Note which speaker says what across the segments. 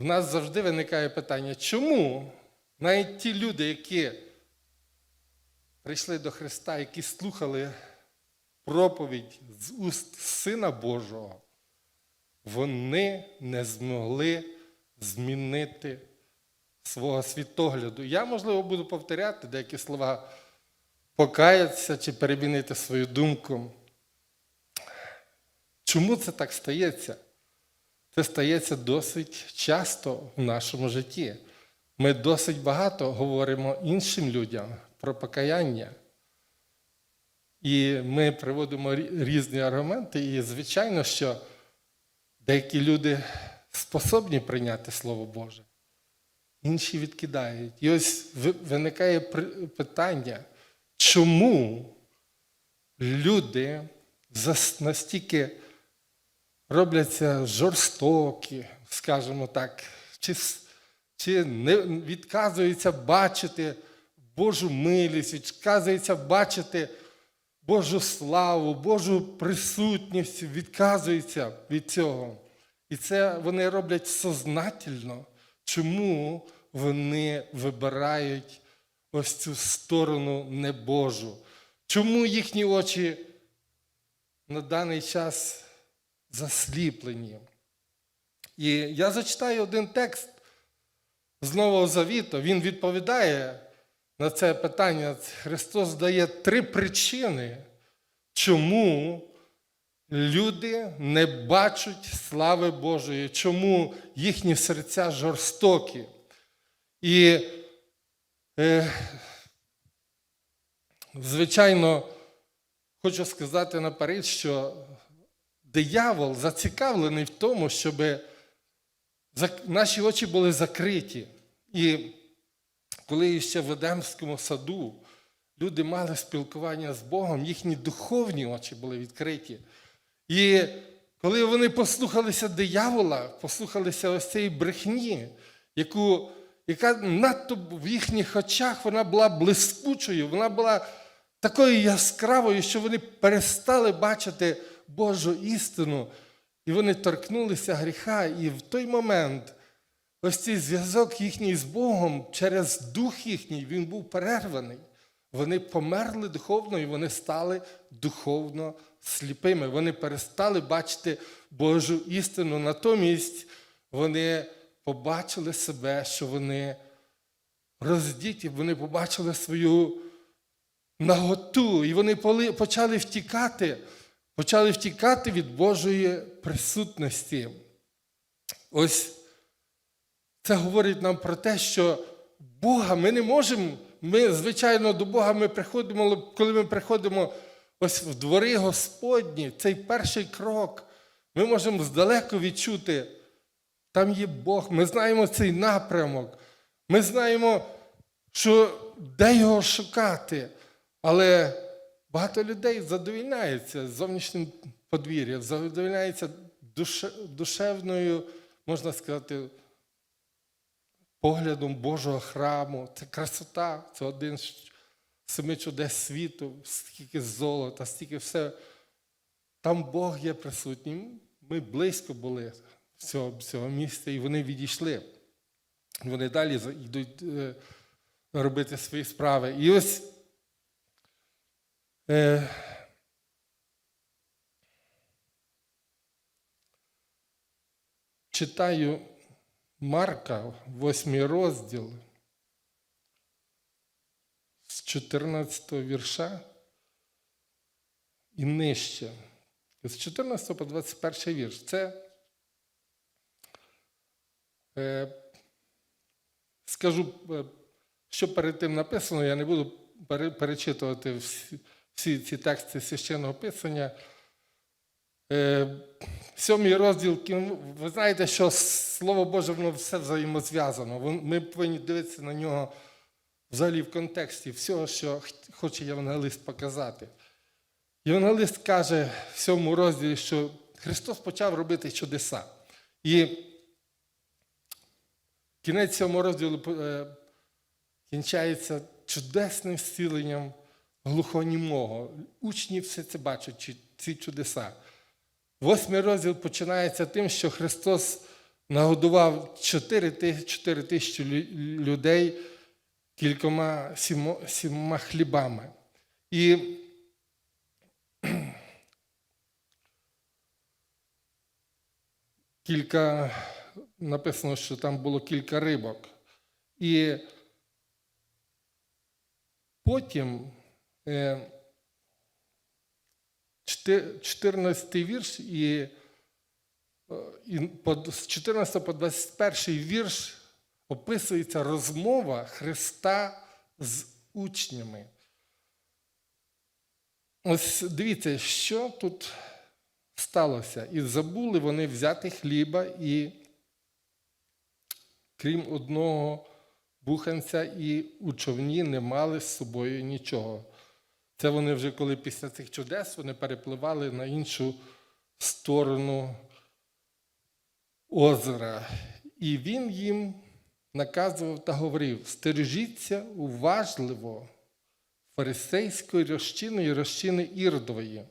Speaker 1: в нас завжди виникає питання, чому навіть ті люди, які прийшли до Христа, які слухали проповідь з уст Сина Божого, вони не змогли змінити свого світогляду. Я, можливо, буду повторяти деякі слова, покаятися чи перемінити свою думку. Чому це так стається? Це стається досить часто в нашому житті. Ми досить багато говоримо іншим людям про покаяння. І ми приводимо різні аргументи, і звичайно, що деякі люди способні прийняти Слово Боже, інші відкидають. І ось виникає питання, чому люди настільки робляться жорстокі, скажімо так, чи, чи не відказуються бачити Божу милість, відказуються бачити Божу славу, Божу присутність, відказуються від цього. І це вони роблять сознательно. Чому вони вибирають ось цю сторону небожу? Чому їхні очі на даний час засліплені? І я зачитаю один текст з Нового Завіту. Він відповідає на це питання. Христос дає три причини, чому люди не бачать слави Божої, чому їхні серця жорстокі. І, е, звичайно, хочу сказати наперед, що диявол зацікавлений в тому, щоб наші очі були закриті. І коли ще в Едемському саду люди мали спілкування з Богом, їхні духовні очі були відкриті. І коли вони послухалися диявола, послухалися ось цієї брехні, яку, яка надто в їхніх очах вона була блискучою, вона була такою яскравою, що вони перестали бачити Божу істину, і вони торкнулися гріха. І в той момент ось цей зв'язок їхній з Богом через дух їхній, він був перерваний. Вони померли духовно і вони стали духовно сліпими. Вони перестали бачити Божу істину. Натомість вони побачили себе, що вони роздіті, вони побачили свою наготу, і вони почали втікати, почали втікати від Божої присутності. Ось це говорить нам про те, що Бога ми не можемо. Ми, звичайно, до Бога ми приходимо, коли ми приходимо ось в двори Господні, цей перший крок, ми можемо здалеку відчути, там є Бог, ми знаємо цей напрямок, ми знаємо, що де його шукати. Але багато людей задовільняються зовнішнім подвір'ям, задовільняються душе- душевною, можна сказати, поглядом Божого храму. Це красота, це один з семи чудес світу, скільки золота, стільки все. Там Бог є присутній. Ми близько були цього, цього місця, і вони відійшли. Вони далі йдуть е, робити свої справи. І ось е, читаю Марка, 8 розділ, з 14 вірша і нижче. З 14 по 21 вірш. Це е, скажу, е, що перед тим написано, я не буду перечитувати всі, всі ці тексти священного писання. Е, Сьомий розділ, ви знаєте, що Слово Боже, воно все взаємозв'язано. Ми повинні дивитися на нього взагалі в контексті всього, що хоче євангелист показати. Євангелист каже в сьомому розділі, що Христос почав робити чудеса. І кінець сьомого розділу е, кінчається чудесним зціленням глухонімого. Учні все це бачать, ці- чудеса. Восьмий розділ починається тим, що Христос нагодував 4 тисячі людей кількома сімо- сіма хлібами. І кілька, написано, що там було кілька рибок. І потім 14 вірш і, е, з 14 по 21 вірш описується розмова Христа з учнями. Ось дивіться, що тут сталося. І забули вони взяти хліба, і крім одного буханця, і у човні не мали з собою нічого. Це вони вже коли після цих чудес вони перепливали на іншу сторону озера. І він їм наказував та говорив: стережіться уважливо фарисейської розчини і розчини Ірдової.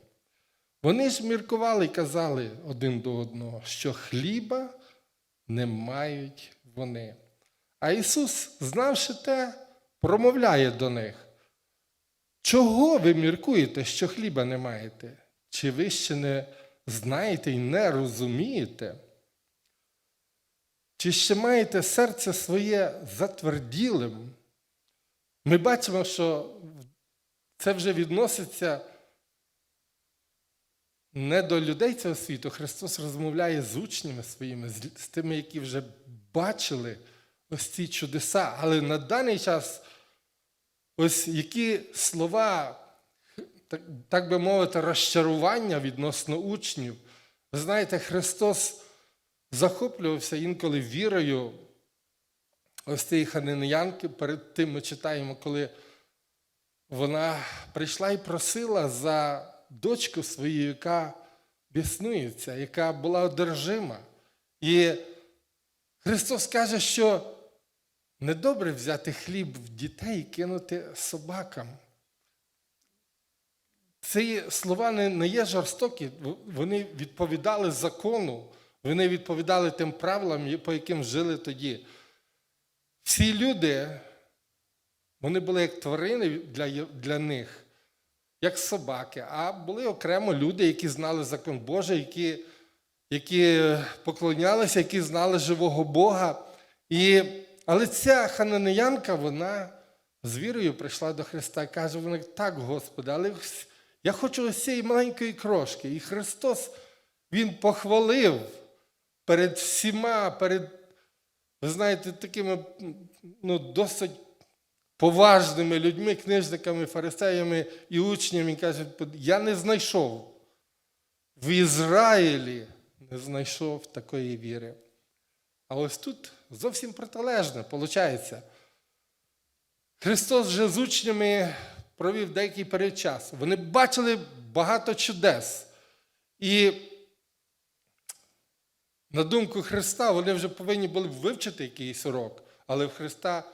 Speaker 1: Вони ж міркували і казали один до одного, що хліба не мають вони. А Ісус, знавши те, промовляє до них. Чого ви міркуєте, що хліба не маєте? Чи ви ще не знаєте і не розумієте? Чи ще маєте серце своє затверділим? Ми бачимо, що це вже відноситься не до людей цього світу. Христос розмовляє з учнями своїми, з тими, які вже бачили ось ці чудеса. Але на даний час, ось які слова, так, так би мовити, розчарування відносно учнів. Ви знаєте, Христос захоплювався інколи вірою ось цієї ханинянки. Перед тим ми читаємо, коли вона прийшла і просила за дочку свою, яка біснується, яка була одержима. І Христос каже, що недобре взяти хліб в дітей і кинути собакам. Ці слова не, є жорстокі, вони відповідали закону, вони відповідали тим правилам, по яким жили тоді. Всі люди, вони були як тварини для, для них, як собаки, а були окремо люди, які знали закон Божий, які, які поклонялися, які знали живого Бога. І, але ця хананеянка, вона з вірою прийшла до Христа і каже, вона так, Господи, але я хочу ось цієї маленької крошки. І Христос, Він похвалив перед всіма, перед, ви знаєте, такими ну, досить поважними людьми, книжниками, фарисеями і учнями, і каже, я не знайшов в Ізраїлі, не знайшов такої віри. А ось тут зовсім протилежне, виходить. Христос вже з учнями провів деякий період часу. Вони бачили багато чудес. І на думку Христа, вони вже повинні були б вивчити якийсь урок, але в Христа,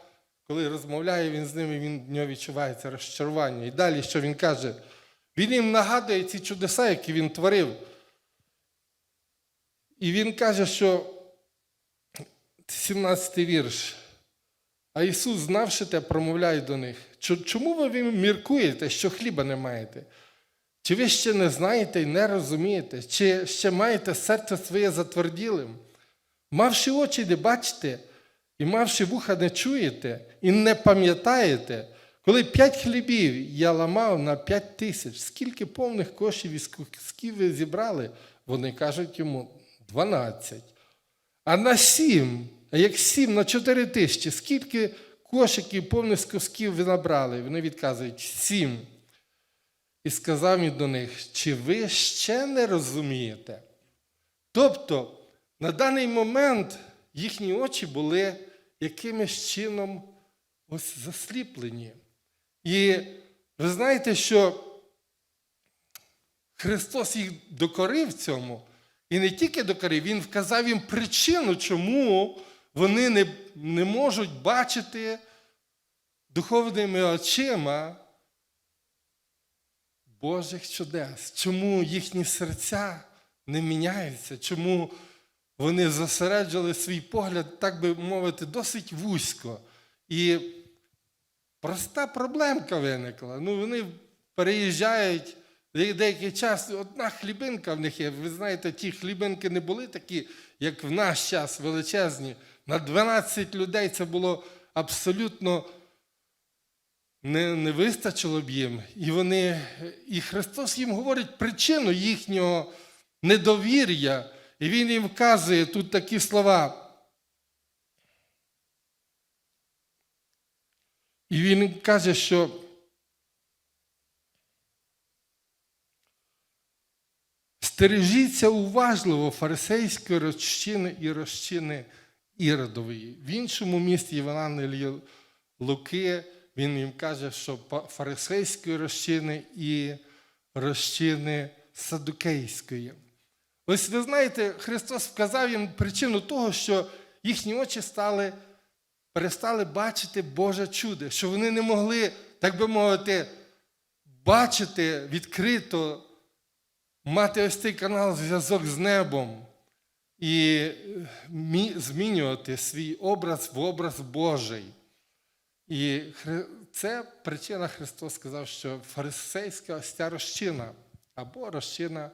Speaker 1: коли розмовляє він з ними, він в нього відчувається розчарування. І далі, що він каже, він їм нагадує ці чудеса, які він творив. І він каже, що 17 вірш. А Ісус, знавши те, промовляє до них. Чому ви міркуєте, що хліба не маєте? Чи ви ще не знаєте і не розумієте, чи ще маєте серце своє затверділим? Мавши очі не бачите, і мавши вуха не чуєте, і не пам'ятаєте, коли п'ять хлібів я ламав на п'ять тисяч, скільки повних кошів із кусків ви зібрали? Вони кажуть йому дванадцять. А на сім, а як сім на чотири тисячі, скільки кошиків повних з кусків ви набрали? Вони відказують сім. І сказав він до них, чи ви ще не розумієте? Тобто, на даний момент їхні очі були якимось чином ось засліплені. І ви знаєте, що Христос їх докорив цьому, і не тільки докорив, Він вказав їм причину, чому вони не, не можуть бачити духовними очима. Божих чудес, чому їхні серця не міняються, чому вони зосереджували свій погляд, так би мовити, досить вузько. І проста проблемка виникла. Ну, вони переїжджають деякий час, одна хлібинка в них є. Ви знаєте, ті хлібинки не були такі, як в наш час, величезні. На 12 людей це було абсолютно не, не вистачило б їм. І, вони, і Христос їм говорить причину їхнього недовір'я. І Він їм вказує тут такі слова. І він каже, що стережіться уважливо фарисейської розчини і розчини Іродової. В іншому місті Євангелії Луки він їм каже, що фарисейської розчини і розчини садукейської. Ось ви знаєте, Христос вказав їм причину того, що їхні очі стали, перестали бачити Боже чудо, що вони не могли, так би мовити, бачити відкрито, мати ось цей канал зв'язок з небом і змінювати свій образ в образ Божий. І це причина Христос сказав, що фарисейська ось ця розчина або розчина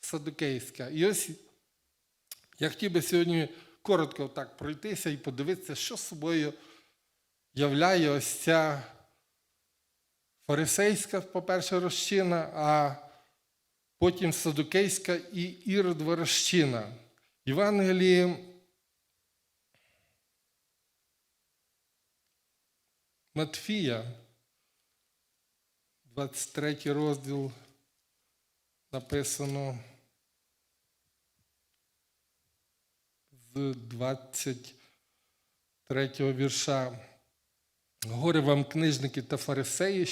Speaker 1: садукейська. І ось я хотів би сьогодні коротко так пройтися і подивитися, що собою являє ось ця фарисейська, по-перше, розчина, а потім садукейська і іродова розчина. Євангелії Матфія, 23 розділ написано з 23 вірша. Горе вам, книжники та фарисеї,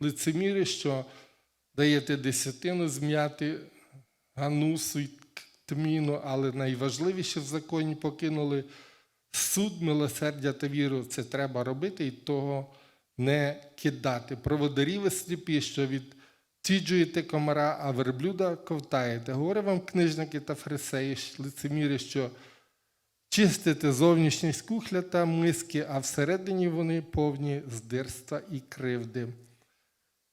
Speaker 1: лицеміри, що даєте десятину зм'яти ганусу й тміну, але найважливіше в законі покинули суд, милосердя та віру. Це треба робити і того не кидати. Проводарі ви сліпі, що відтіджуєте комара, а верблюда ковтаєте. Горе вам, книжники та фарисеї, лицеміри, що чистите зовнішність кухля та миски, а всередині вони повні здирства і кривди.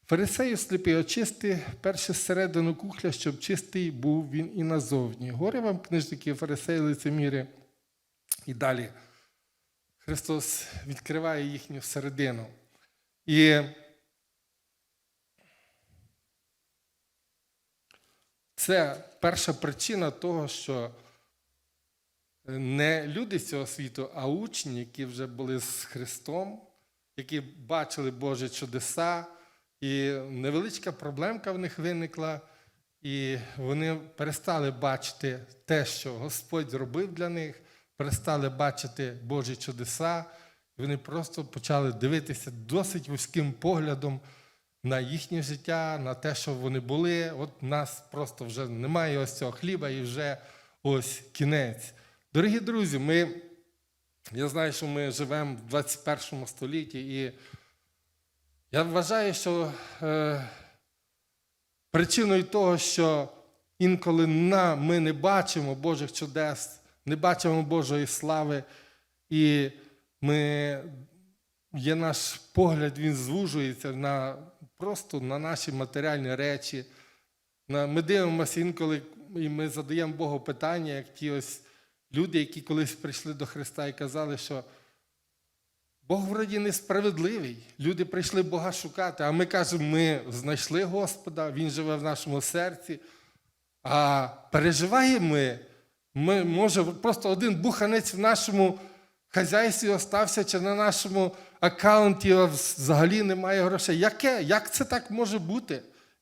Speaker 1: Фарисею сліпий очисти перше зсередину кухля, щоб чистий був він і назовні. Горе вам, книжники, фарисеї, лицеміри. І далі Христос відкриває їхню середину. І це перша причина того, що не люди цього світу, а учні, які вже були з Христом, які бачили Божі чудеса, і невеличка проблемка в них виникла, і вони перестали бачити те, що Господь зробив для них, перестали бачити Божі чудеса, і вони просто почали дивитися досить вузьким поглядом на їхнє життя, на те, що вони були. От нас просто вже немає ось цього хліба і вже ось кінець. Дорогі друзі, ми, я знаю, що ми живемо в 21 столітті, і я вважаю, що е, причиною того, що інколи на, ми не бачимо Божих чудес, не бачимо Божої слави, і ми, є наш погляд, він звужується на, просто на наші матеріальні речі. На, ми дивимося інколи, і ми задаємо Богу питання, як ті ось люди, які колись прийшли до Христа і казали, що Бог вроді несправедливий. Люди прийшли Бога шукати, а ми кажемо, ми знайшли Господа, Він живе в нашому серці. А переживаємо ми, ми може, просто один буханець в нашому хазяйстві остався, чи на нашому аккаунті взагалі немає грошей. Яке? Як це так може бути?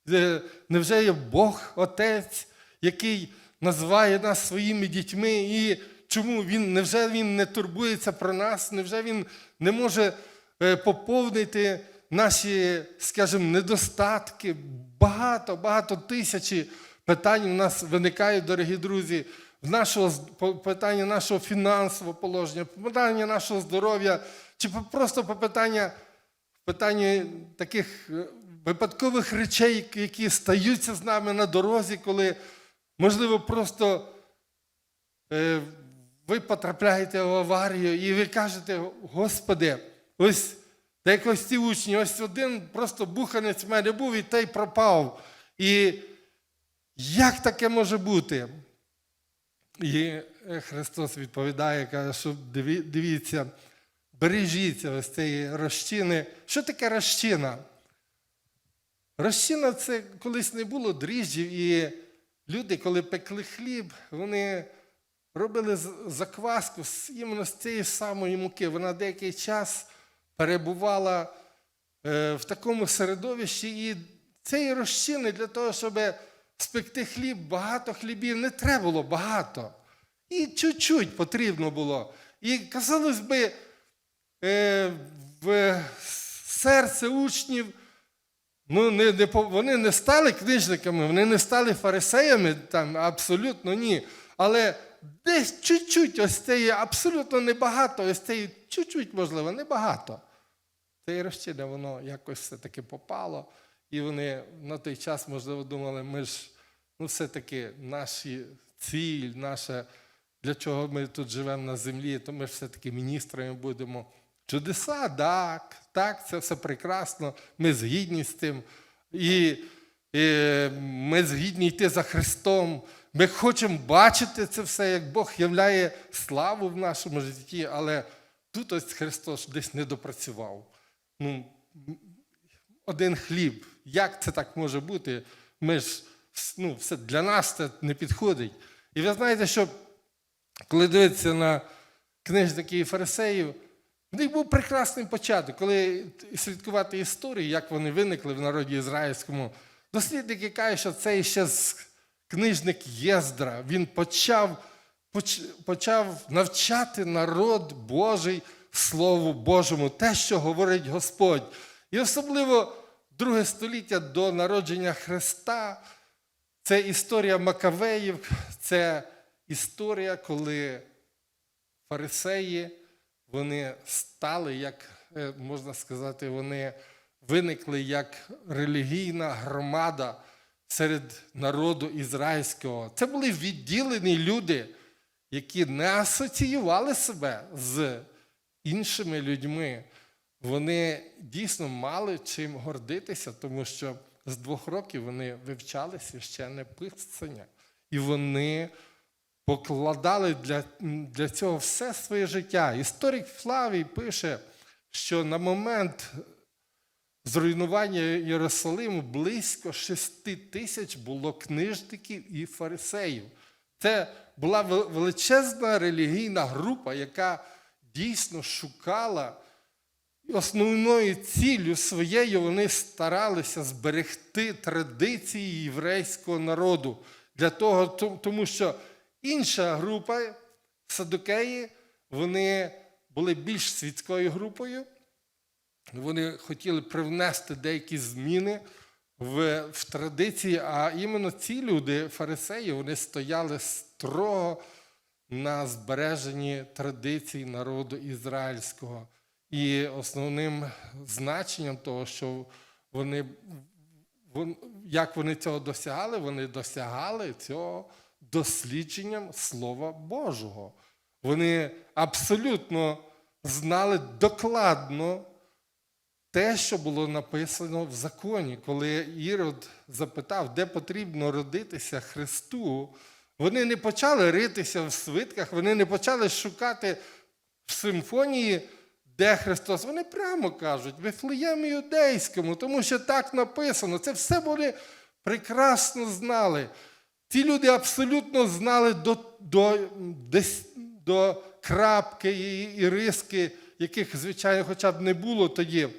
Speaker 1: Е, Невже є Бог, Отець, який називає нас своїми дітьми, і чому він, невже він не турбується про нас? Невже він не може е, поповнити наші, скажімо, недостатки? Багато, багато тисячі питань у нас виникають, дорогі друзі, в нашого питання нашого фінансового положення, питання нашого здоров'я, чи просто по питання, питання таких е, випадкових речей, які стаються з нами на дорозі, коли, можливо, просто е, ви потрапляєте в аварію і ви кажете, Господи, ось та якось ці учні, ось один просто буханець в мене був і той пропав. І як таке може бути? І е, Христос відповідає, каже, що дивіться, бережіться ось цієї розчини. Що таке розчина? Розчина це колись не було дріжджів, і люди, коли пекли хліб, вони робили закваску з- іменно з цієї самої муки. Вона деякий час перебувала е, в такому середовищі, і цієї розчини для того, щоб спекти хліб, багато хлібів не треба було багато. І чуть-чуть потрібно було. І казалось би, е, в серце учнів. Ну, не, не, вони не стали книжниками, вони не стали фарисеями, там, абсолютно ні. Але десь чуть-чуть, ось це абсолютно небагато, ось це є чуть-чуть, можливо, небагато. Це розчина, воно якось все-таки попало. І вони на той час, можливо, думали, ми ж ну, все-таки наші ціль, наша, для чого ми тут живемо на землі, то ми ж все-таки міністрами будемо. Чудеса, так, так, це все прекрасно. Ми згідні з тим. І, і ми згідні йти за Христом. Ми хочемо бачити це все, як Бог являє славу в нашому житті, але тут ось Христос десь не допрацював. Ну, один хліб. Як це так може бути? Ми ж ну, все для нас це не підходить. І ви знаєте, що коли дивитися на книжників і фарисеїв, в них був прекрасний початок, коли слідкувати історії, як вони виникли в народі ізраїльському. Дослідники кажуть, що це ще з книжник Єздра. Він почав, почав навчати народ Божий Слову Божому, те, що говорить Господь. І особливо друге століття до народження Христа. Це історія Макавеїв, це історія, коли фарисеї вони стали, як е, можна сказати, вони виникли як релігійна громада серед народу ізраїльського. Це були відділені люди, які не асоціювали себе з іншими людьми. Вони дійсно мали чим гордитися, тому що з двох років вони вивчали священне писання. І вони покладали для, для цього все своє життя. Історик Флавій пише, що на момент зруйнування Єрусалиму близько шести тисяч було книжників і фарисеїв. Це була величезна релігійна група, яка дійсно шукала основною ціллю своєю вони старалися зберегти традиції єврейського народу. Для того, тому що інша група, садукеї, вони були більш світською групою. Вони хотіли привнести деякі зміни в, в традиції, а іменно ці люди, фарисеї, вони стояли строго на збереженні традицій народу ізраїльського. І основним значенням того, що вони, вон- як вони цього досягали, вони досягали цього дослідженням Слова Божого. Вони абсолютно знали докладно те, що було написано в законі, коли Ірод запитав, де потрібно родитися Христу, вони не почали ритися в свитках, вони не почали шукати в симфонії, де Христос. Вони прямо кажуть, в Вифлеємі юдейському, тому що так написано. Це все вони прекрасно знали. Ці люди абсолютно знали до, до, до крапки і риски, яких, звичайно, хоча б не було тоді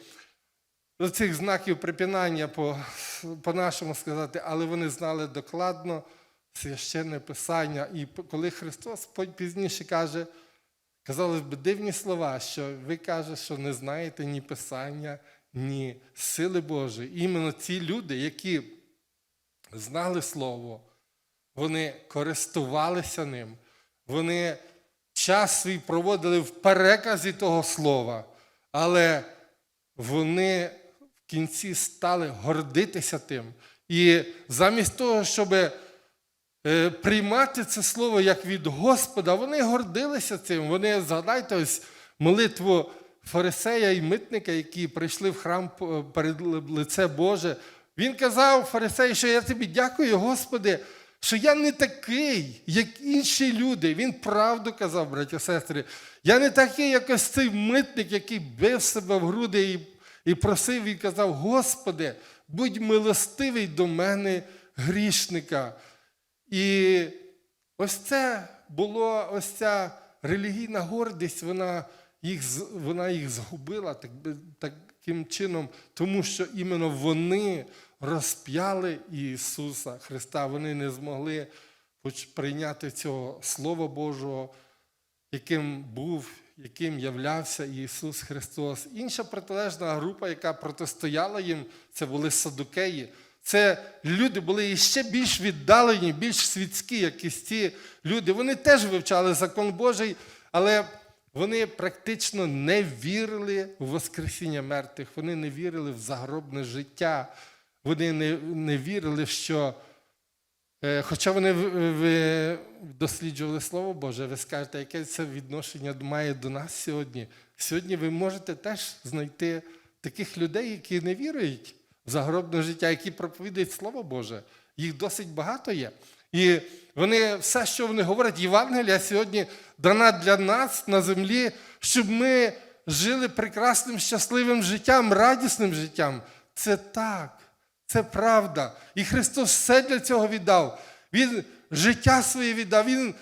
Speaker 1: до цих знаків припинання, по, по-нашому сказати, але вони знали докладно священне писання. І коли Христос пізніше каже, казалось би, дивні слова, що ви кажете, що не знаєте ні писання, ні сили Божої. Іменно ці люди, які знали Слово, вони користувалися ним, вони час свій проводили в переказі того слова, але вони кінці стали гордитися тим. І замість того, щоб е, приймати це слово як від Господа. Вони гордилися цим. Вони згадайте ось молитву фарисея і митника, які прийшли в храм перед лице Боже. Він казав фарисею, що я тобі дякую, Господи, що я не такий, як інші люди. Він правду казав, браття сестри. Я не такий, як ось цей митник, який бив себе в груди і, і просив і казав: Господи, будь милостивий до мене, грішника. І ось це було ось ця релігійна гордість, вона їх, вона їх згубила так, таким чином, тому що іменно вони розп'яли Ісуса Христа. Вони не змогли прийняти цього Слова Божого, яким був, яким являвся Ісус Христос. Інша протилежна група, яка протистояла їм, це були садукеї. Це люди були ще більш віддалені, більш світські, якісь ці люди. Вони теж вивчали закон Божий, але вони практично не вірили в Воскресіння мертвих, вони не вірили в загробне життя. Вони не, не вірили, що Хоча вони досліджували Слово Боже, ви скажете, яке це відношення має до нас сьогодні. Сьогодні ви можете теж знайти таких людей, які не вірують в загробне життя, які проповідують Слово Боже. Їх досить багато є. І вони все, що вони говорять, Євангелія сьогодні дана для нас на землі, щоб ми жили прекрасним, щасливим життям, радісним життям. Це так. Це правда. І Христос все для цього віддав. Він життя своє віддав. Він,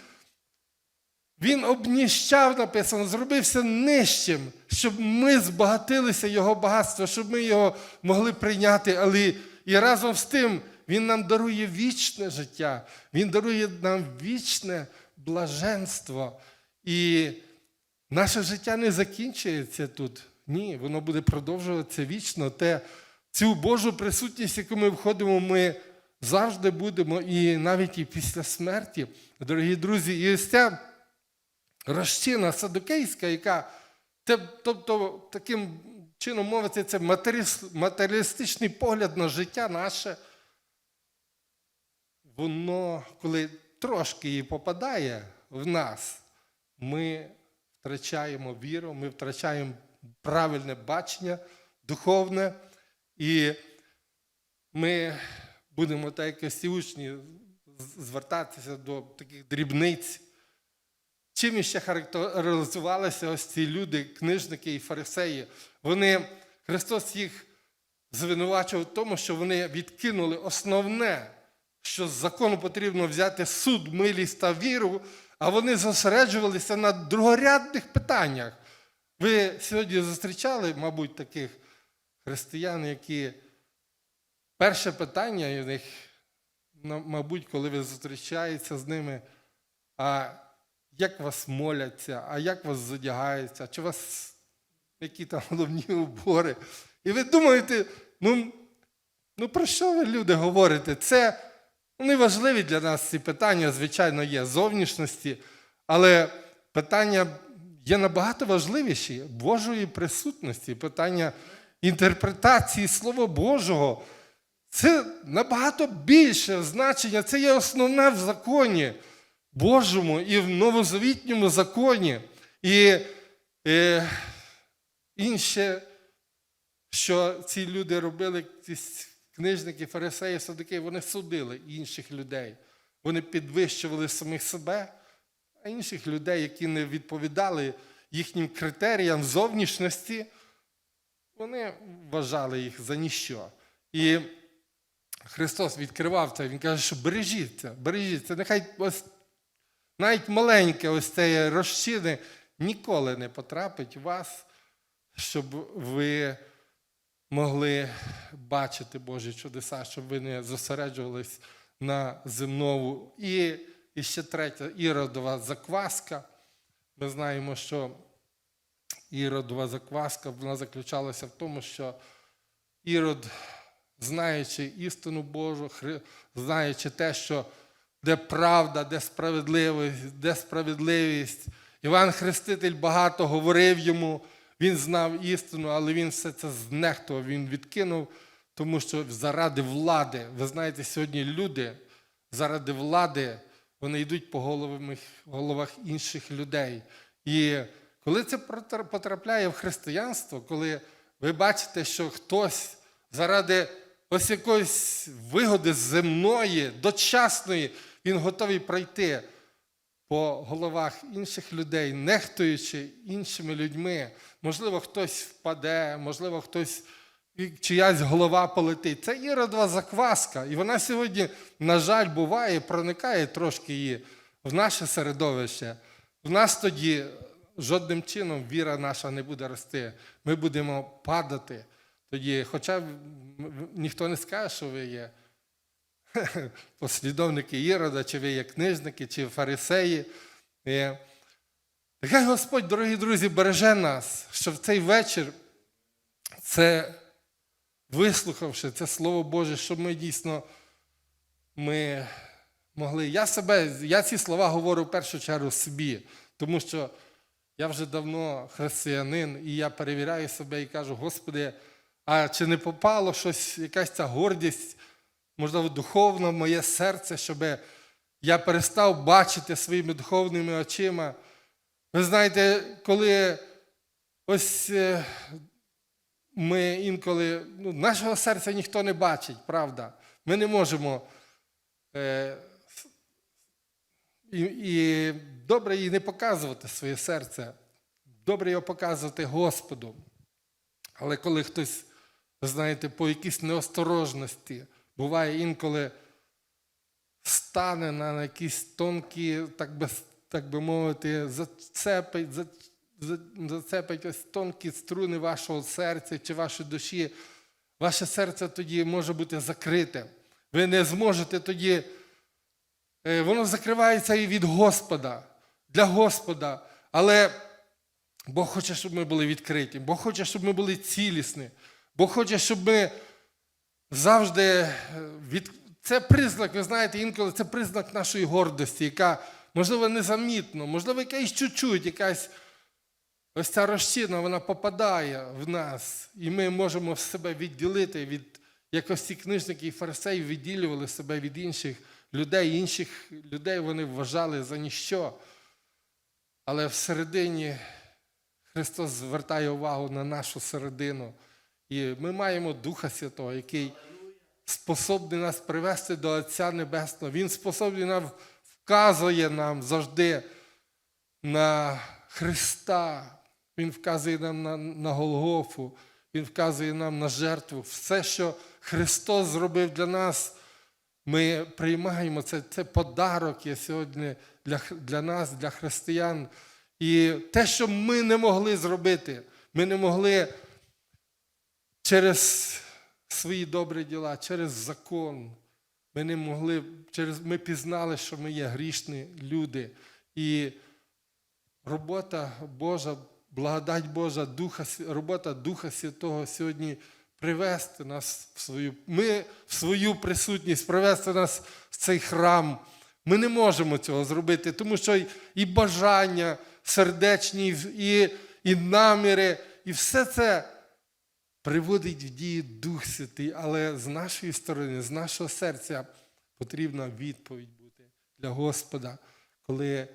Speaker 1: він обніщав, написано, зробився нижчим, щоб ми збагатилися Його багатства, щоб ми його могли прийняти. Але і разом з тим Він нам дарує вічне життя, Він дарує нам вічне блаженство. І наше життя не закінчується тут. Ні, воно буде продовжуватися вічно. Те, цю Божу присутність, яку ми входимо, ми завжди будемо, і навіть і після смерті, дорогі друзі, і ось ця розчина садокейська, яка тобто таким чином мовити, це матеріалістичний погляд на життя наше. Воно, коли трошки її попадає в нас, ми втрачаємо віру, ми втрачаємо правильне бачення духовне, і ми будемо так якось ці учні звертатися до таких дрібниць. Чим іще характеризувалися ось ці люди, книжники і фарисеї? Вони, Христос їх звинувачував в тому, що вони відкинули основне, що з закону потрібно взяти суд, милість та віру, а вони зосереджувалися на другорядних питаннях. Ви сьогодні зустрічали, мабуть, таких християн, які перше питання у них, мабуть, коли ви зустрічаєтеся з ними, а як вас моляться, а як вас задягаються, чи у вас які там головні убори. І ви думаєте, ну, ну про що ви люди говорите? Це ну, неважливі для нас ці питання, звичайно, є зовнішності, але питання є набагато важливіші Божої присутності, питання інтерпретації Слова Божого. Це набагато більше значення, це є основне в законі Божому і в новозавітньому законі. І е, інше, що ці люди робили, ці книжники, фарисеї, садики, вони судили інших людей. Вони підвищували самих себе, а інших людей, які не відповідали їхнім критеріям зовнішності, вони вважали їх за ніщо. І Христос відкривав це, Він каже, що бережіться, бережіться. Нехай ось навіть маленьке ось це розчини ніколи не потрапить вас, щоб ви могли бачити Божі чудеса, щоб ви не зосереджувались на земному. І, і ще третя іродова закваска. Ми знаємо, що іродова закваска вона заключалася в тому, що ірод, знаючи істину Божу, знаючи те, що де правда, де справедливість, де справедливість. Іван Хреститель багато говорив йому, він знав істину, але він все це знехтував, він відкинув, тому що заради влади, ви знаєте, сьогодні люди заради влади вони йдуть по головах, інших людей. І коли це потрапляє в християнство, коли ви бачите, що хтось заради ось якоїсь вигоди земної, дочасної, він готовий пройти по головах інших людей, нехтуючи іншими людьми. Можливо, хтось впаде, можливо, хтось чиясь голова полетить. Це іродова закваска. І вона сьогодні, на жаль, буває, проникає трошки її в наше середовище. В нас тоді жодним чином віра наша не буде рости. Ми будемо падати. Тоді, хоча ніхто не скаже, що ви є послідовники Ірода, чи ви є книжники, чи фарисеї. І Нехай Господь, дорогі друзі, береже нас, що в цей вечір це, вислухавши це Слово Боже, щоб ми дійсно ми могли. Я себе, я ці слова говорю в першу чергу собі, тому що я вже давно християнин, і я перевіряю себе і кажу, Господи, а чи не попало щось, якась ця гордість, можливо, духовна в моє серце, щоб я перестав бачити своїми духовними очима. Ви знаєте, коли ось е, ми інколи, ну, нашого серця ніхто не бачить, правда. Ми не можемо. Е, і, і добре їй не показувати своє серце, добре його показувати Господу. Але коли хтось, знаєте, по якійсь неосторожності, буває інколи стане на якісь тонкі, так би, так би мовити, зацепить, за- за- зацепить ось тонкі струни вашого серця чи вашої душі, ваше серце тоді може бути закрите. Ви не зможете тоді, воно закривається і від Господа, для Господа. Але Бог хоче, щоб ми були відкриті, Бог хоче, щоб ми були цілісні, Бог хоче, щоб ми завжди е, від... Це признак, ви знаєте, інколи це признак нашої гордості, яка, можливо, незамітно, можливо, якась чуть-чуть, якась ось ця розчина, вона попадає в нас, і ми можемо себе відділити від, як ось ці книжники і фарисеї відділювали себе від інших людей, інших людей вони вважали за ніщо. Але всередині Христос звертає увагу на нашу середину. І ми маємо Духа Святого, який способний нас привести до Отця Небесного. Він способний нам вказує нам завжди на Христа. Він вказує нам на, на Голгофу, Він вказує нам на жертву. Все, що Христос зробив для нас, ми приймаємо. Це, це подарок є сьогодні для, для нас, для християн. І те, що ми не могли зробити, ми не могли через свої добрі діла, через закон. Ми не могли, через, ми пізнали, що ми є грішні люди. І робота Божа, благодать Божа, Духа, робота Духа Святого сьогодні привести нас в свою, ми в свою присутність, привести нас в цей храм. Ми не можемо цього зробити, тому що і- бажання сердечні, і, і наміри, і все це приводить в дію Дух Святий, але з нашої сторони, з нашого серця потрібна відповідь бути для Господа, коли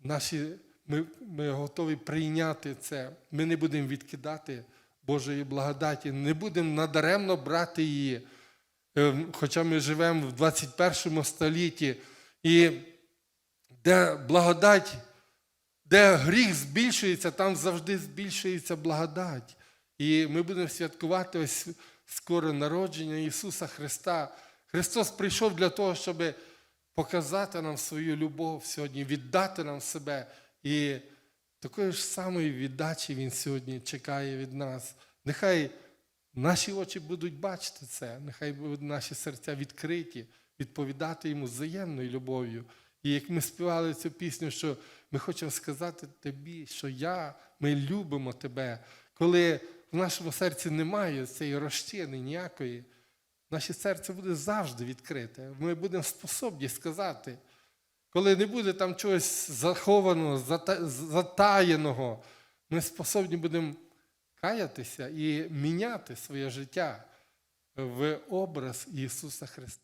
Speaker 1: наші, ми, ми готові прийняти це. Ми не будемо відкидати Божої благодаті, не будемо надаремно брати її. Е, Хоча ми живемо в 21 столітті, і де благодать, де гріх збільшується, там завжди збільшується благодать. І ми будемо святкувати ось скоро народження Ісуса Христа. Христос прийшов для того, щоб показати нам свою любов сьогодні, віддати нам себе. І такої ж самої віддачі Він сьогодні чекає від нас. Нехай наші очі будуть бачити це, нехай будуть наші серця відкриті, відповідати йому взаємною любов'ю. І як ми співали цю пісню, що ми хочемо сказати тобі, що я, ми любимо тебе. Коли в нашому серці немає цієї розчини ніякої, наше серце буде завжди відкрите. Ми будемо способні сказати, коли не буде там чогось захованого, зата- затаєного, ми способні будемо каятися і міняти своє життя в образ Ісуса Христа.